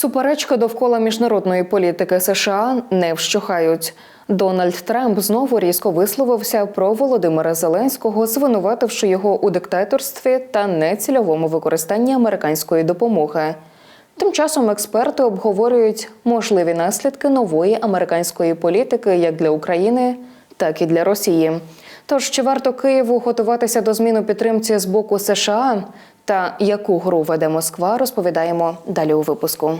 Суперечки довкола міжнародної політики США не вщухають. Дональд Трамп знову різко висловився про Володимира Зеленського, звинувативши його у диктаторстві та нецільовому використанні американської допомоги. Тим часом експерти обговорюють можливі наслідки нової американської політики як для України, так і для Росії. Тож чи варто Києву готуватися до змін у підтримці з боку США та яку гру веде Москва, розповідаємо далі у випуску.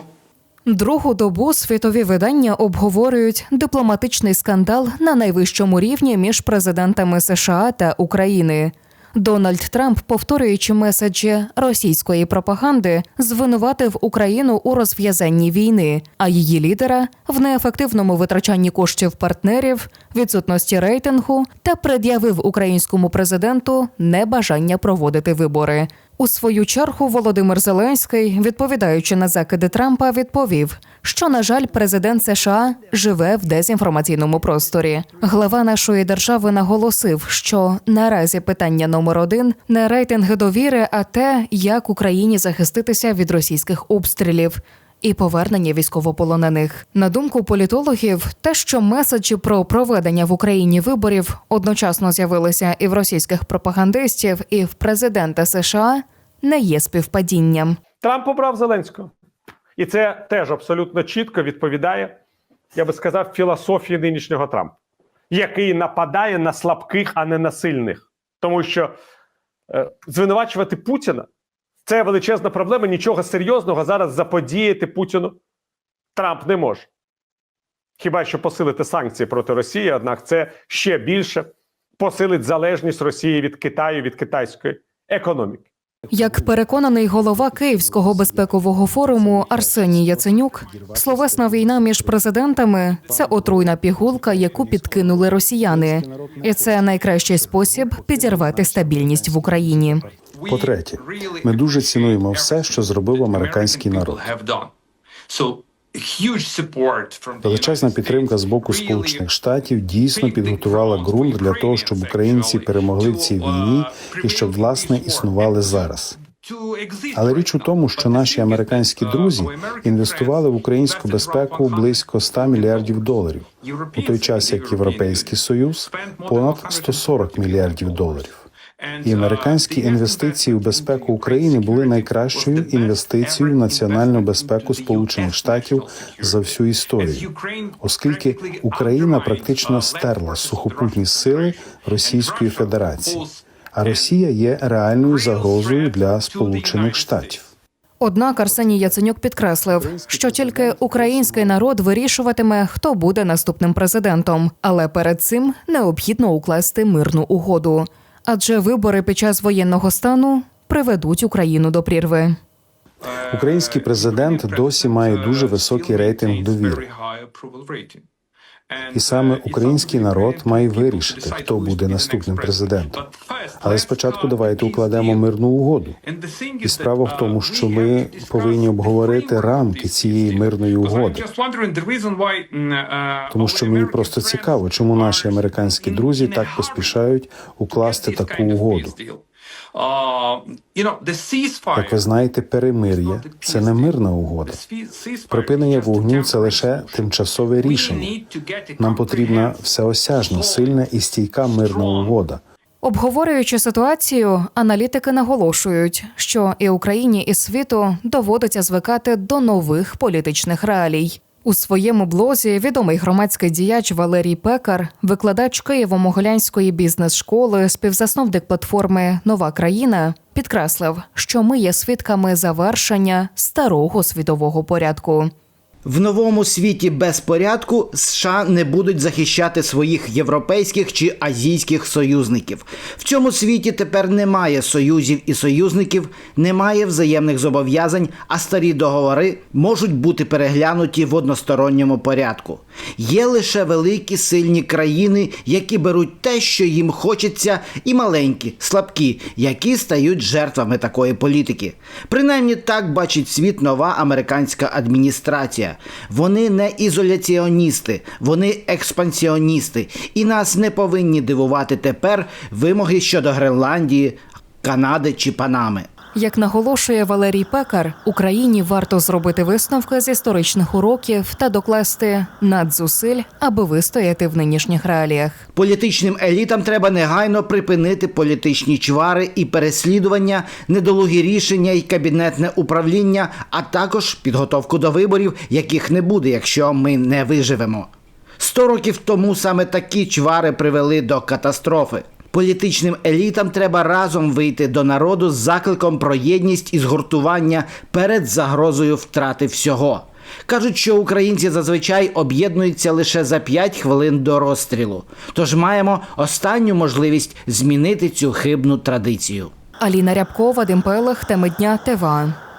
Другу добу світові видання обговорюють дипломатичний скандал на найвищому рівні між президентами США та України. Дональд Трамп, повторюючи меседжі російської пропаганди, звинуватив Україну у розв'язанні війни, а її лідера в неефективному витрачанні коштів партнерів, відсутності рейтингу та пред'явив українському президенту небажання проводити вибори. У свою чергу Володимир Зеленський, відповідаючи на закиди Трампа, відповів, що на жаль, президент США живе в дезінформаційному просторі. Глава нашої держави наголосив, що наразі питання номер один не рейтинги довіри, а те, як Україні захиститися від російських обстрілів. І повернення військовополонених на думку політологів, те, що меседжі про проведення в Україні виборів одночасно з'явилися і в російських пропагандистів, і в президента США, не є співпадінням. Трамп обрав Зеленського. І це теж абсолютно чітко відповідає, я би сказав, філософії нинішнього Трампа, який нападає на слабких, а не на сильних. Тому що е, звинувачувати Путіна це величезна проблема. Нічого серйозного зараз заподіяти Путіну Трамп не може. Хіба що посилити санкції проти Росії, однак це ще більше посилить залежність Росії від Китаю, від китайської економіки. Як переконаний голова Київського безпекового форуму Арсеній Яценюк, словесна війна між президентами це отруйна пігулка, яку підкинули росіяни, і це найкращий спосіб підірвати стабільність в Україні. По-третє, ми дуже цінуємо все, що зробив американський народ. Величезна підтримка з боку Сполучених Штатів дійсно підготувала ґрунт для того, щоб українці перемогли в цій війні і щоб власне існували зараз. Але річ у тому, що наші американські друзі інвестували в українську безпеку близько 100 мільярдів доларів, у той час як Європейський Союз понад 140 мільярдів доларів. І американські інвестиції в безпеку України були найкращою інвестицією в національну безпеку Сполучених Штатів за всю історію, оскільки Україна практично стерла сухопутні сили Російської Федерації, а Росія є реальною загрозою для Сполучених Штатів. Однак Арсеній Яценюк підкреслив, що тільки український народ вирішуватиме, хто буде наступним президентом, але перед цим необхідно укласти мирну угоду. Адже вибори під час воєнного стану приведуть Україну до прірви. Український президент досі має дуже високий рейтинг довіри. І саме український народ має вирішити, хто буде наступним президентом. Але спочатку давайте укладемо мирну угоду. І справа в тому, що ми повинні обговорити рамки цієї мирної угоди. Тому що мені просто цікаво, чому наші американські друзі так поспішають укласти таку угоду. Як ви знаєте, перемир'я це не мирна угода. Припинення вогню це лише тимчасове рішення. Нам потрібна всеосяжна, сильна і стійка мирна угода. Обговорюючи ситуацію, аналітики наголошують, що і Україні, і світу доводиться звикати до нових політичних реалій. У своєму блозі відомий громадський діяч Валерій Пекар, викладач Києво-Могилянської бізнес-школи, співзасновник платформи Нова країна, підкреслив, що ми є свідками завершення старого світового порядку. В новому світі безпорядку США не будуть захищати своїх європейських чи азійських союзників. В цьому світі тепер немає союзів і союзників, немає взаємних зобов'язань, а старі договори можуть бути переглянуті в односторонньому порядку. Є лише великі сильні країни, які беруть те, що їм хочеться, і маленькі, слабкі, які стають жертвами такої політики. Принаймні так бачить світ нова американська адміністрація. Вони не ізоляціоністи, вони експансіоністи, і нас не повинні дивувати тепер вимоги щодо Гренландії, Канади чи Панами. Як наголошує Валерій Пекар, Україні варто зробити висновки з історичних уроків та докласти надзусиль, аби вистояти в нинішніх реаліях. Політичним елітам треба негайно припинити політичні чвари і переслідування, недолугі рішення і кабінетне управління, а також підготовку до виборів, яких не буде, якщо ми не виживемо. Сто років тому саме такі чвари привели до катастрофи. Політичним елітам треба разом вийти до народу з закликом про єдність і згуртування перед загрозою втрати всього. Кажуть, що українці зазвичай об'єднуються лише за 5 хвилин до розстрілу. Тож маємо останню можливість змінити цю хибну традицію. Аліна Рябкова, Вадим Пелех, теми дня ТВА.